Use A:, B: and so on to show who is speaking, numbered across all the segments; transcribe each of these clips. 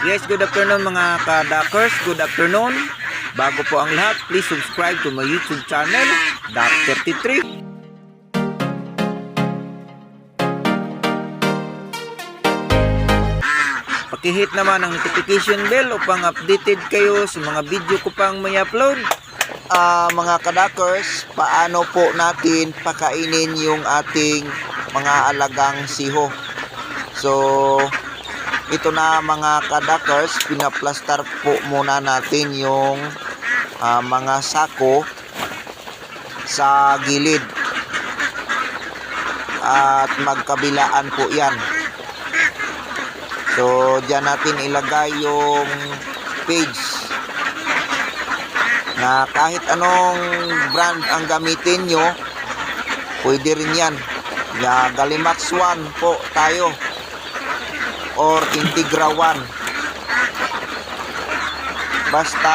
A: Yes, good afternoon mga ka-Duckers. Good afternoon. Bago po ang lahat, please subscribe to my YouTube channel, Duck33. Pakihit naman ang notification bell upang updated kayo sa mga video ko pang may upload.
B: Ah, mga kadakers, paano po natin pakainin yung ating mga alagang siho? So, ito na mga kadakers, pinaplastar po muna natin yung ah, mga sako sa gilid. At magkabilaan po yan. So, diyan natin ilagay yung page na kahit anong brand ang gamitin nyo, pwede rin yan. Ya, Galimax 1 po tayo or Integra 1. Basta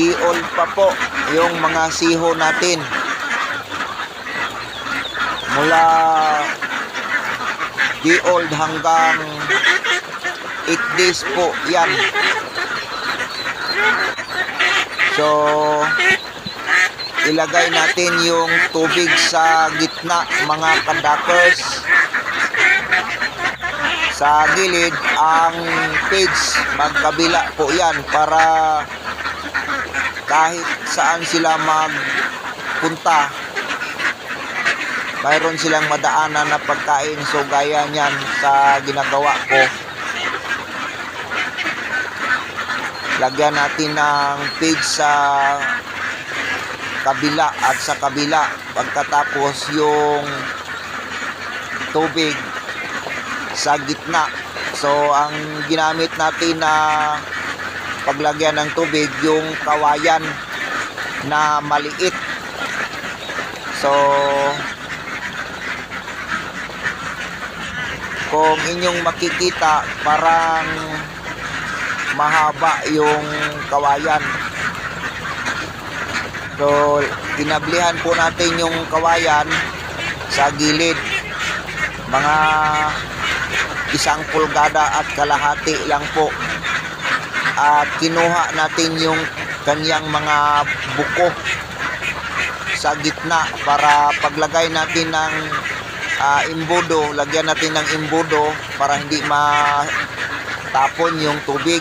B: di-all pa po yung mga siho natin. Mula di-old hanggang 8 days po yan. So, ilagay natin yung tubig sa gitna mga kadakers. Sa gilid, ang page, magkabila po yan para kahit saan sila magpunta, mayroon silang madaanan na pagkain. So, gaya niyan sa ginagawa ko. lagyan natin ng page sa kabila at sa kabila pagkatapos yung tubig sa gitna so ang ginamit natin na paglagyan ng tubig yung kawayan na maliit so kung inyong makikita parang mahaba yung kawayan. So, tinablihan po natin yung kawayan sa gilid. Mga isang pulgada at kalahati lang po. At kinuha natin yung kanyang mga buko sa gitna para paglagay natin ng ah, imbudo, lagyan natin ng imbudo para hindi matapon yung tubig.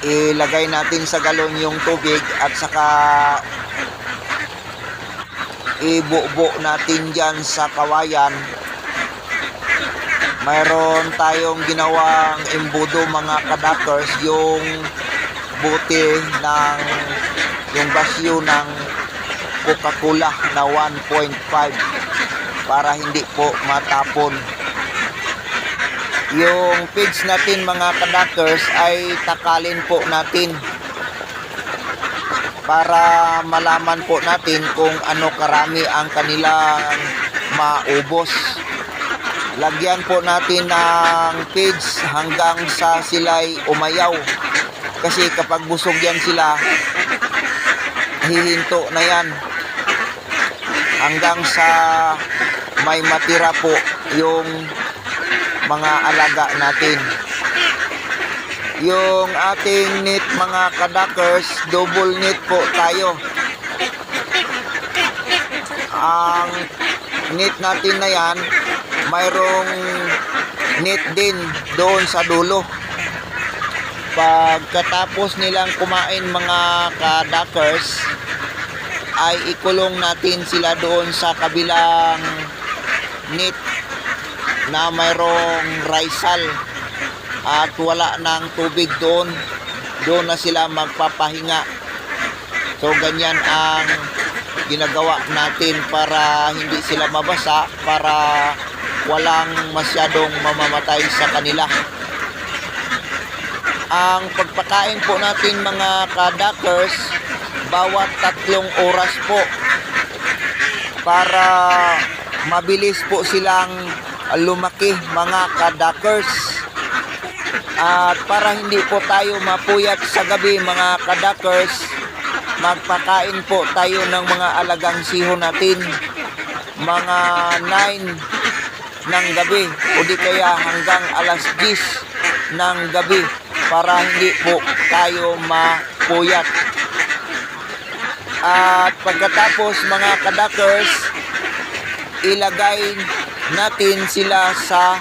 B: ilagay natin sa galon yung tubig at saka ibubo natin dyan sa kawayan. Mayroon tayong ginawang imbudo mga kadakers yung buti ng yung basyo ng Coca-Cola na 1.5 para hindi po matapon. Yung page natin mga kadakers ay takalin po natin para malaman po natin kung ano karami ang kanilang maubos. Lagyan po natin ng page hanggang sa sila'y umayaw. Kasi kapag busog yan sila, hihinto na yan. Hanggang sa may matira po yung mga alaga natin. Yung ating net mga kadakers, double net po tayo. Ang net natin na yan, mayroong net din doon sa dulo. Pagkatapos nilang kumain mga kadakers, ay ikulong natin sila doon sa kabilang net na mayroong raisal at wala ng tubig doon. Doon na sila magpapahinga. So ganyan ang ginagawa natin para hindi sila mabasa para walang masyadong mamamatay sa kanila. Ang pagpakain po natin mga kadakers bawat tatlong oras po. Para mabilis po silang lumaki mga kadakers at para hindi po tayo mapuyat sa gabi mga kadakers. Magpakain po tayo ng mga alagang siho natin. Mga 9 ng gabi o di kaya hanggang alas 10 ng gabi para hindi po tayo mapuyat. At pagkatapos mga kadakers, ilagay natin sila sa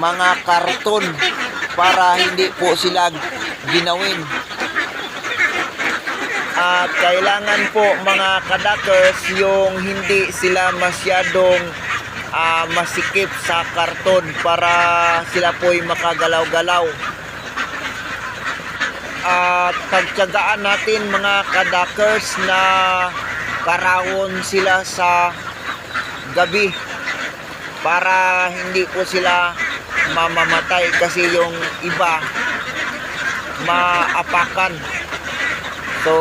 B: mga karton para hindi po sila ginawin. At kailangan po mga kadakers yung hindi sila masyadong ah, masikip sa karton para sila po'y makagalaw-galaw. At pagtyagaan natin mga kadakers na karawon sila sa gabi para hindi po sila mamamatay kasi yung iba maapakan. So,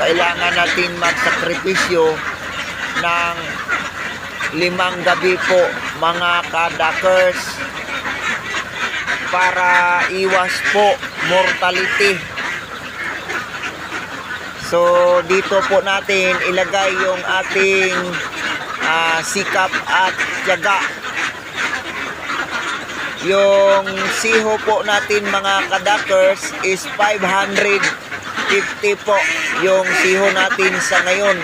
B: kailangan natin magsakripisyo ng limang gabi po mga kadakers para iwas po mortality. So, dito po natin ilagay yung ating ah, sikap at tiyaga. Yung siho po natin mga kadakers is 550 po yung siho natin sa ngayon.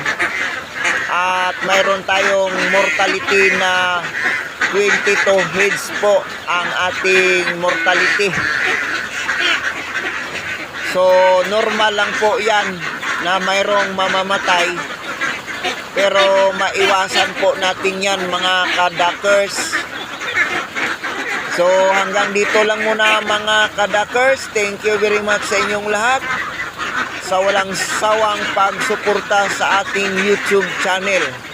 B: At mayroon tayong mortality na 22 heads po ang ating mortality. So, normal lang po yan na mayroong mamamatay. Pero maiwasan po natin yan mga kadakers. So hanggang dito lang muna mga kadakers. Thank you very much sa inyong lahat sa walang sawang pagsuporta sa ating YouTube channel.